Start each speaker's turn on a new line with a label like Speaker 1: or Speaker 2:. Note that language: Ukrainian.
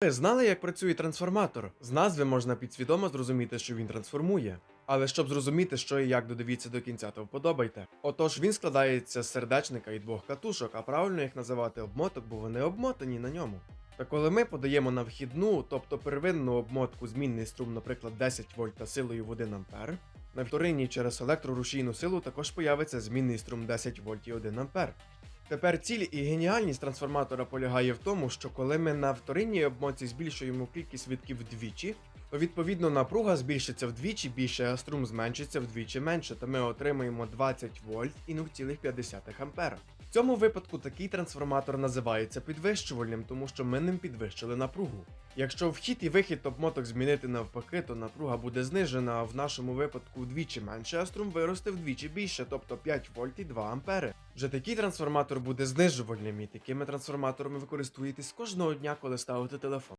Speaker 1: Ви знали, як працює трансформатор? З назви можна підсвідомо зрозуміти, що він трансформує. Але щоб зрозуміти, що і як додивіться до кінця, то вподобайте. Отож, він складається з сердечника і двох катушок, а правильно їх називати обмоток, бо вони обмотані на ньому. Та коли ми подаємо на вхідну, тобто первинну обмотку змінний струм, наприклад, 10 вольт та силою в 1 ампер, на вторинній через електрорушійну силу також появиться змінний струм 10 вольт і 1 ампер. Тепер ціль і геніальність трансформатора полягає в тому, що коли ми на вторинній обмотці збільшуємо кількість витків вдвічі, то відповідно напруга збільшиться вдвічі більше, а струм зменшиться вдвічі менше, то ми отримаємо 20 вольт і 0,5 ампера. В цьому випадку такий трансформатор називається підвищувальним, тому що ми ним підвищили напругу. Якщо вхід і вихід обмоток змінити навпаки, то напруга буде знижена, а в нашому випадку вдвічі менше, а струм виросте вдвічі більше, тобто 5 вольт і 2 ампери. Вже такий трансформатор буде знижувальним, і такими трансформаторами ви користуєтесь кожного дня, коли ставите телефон.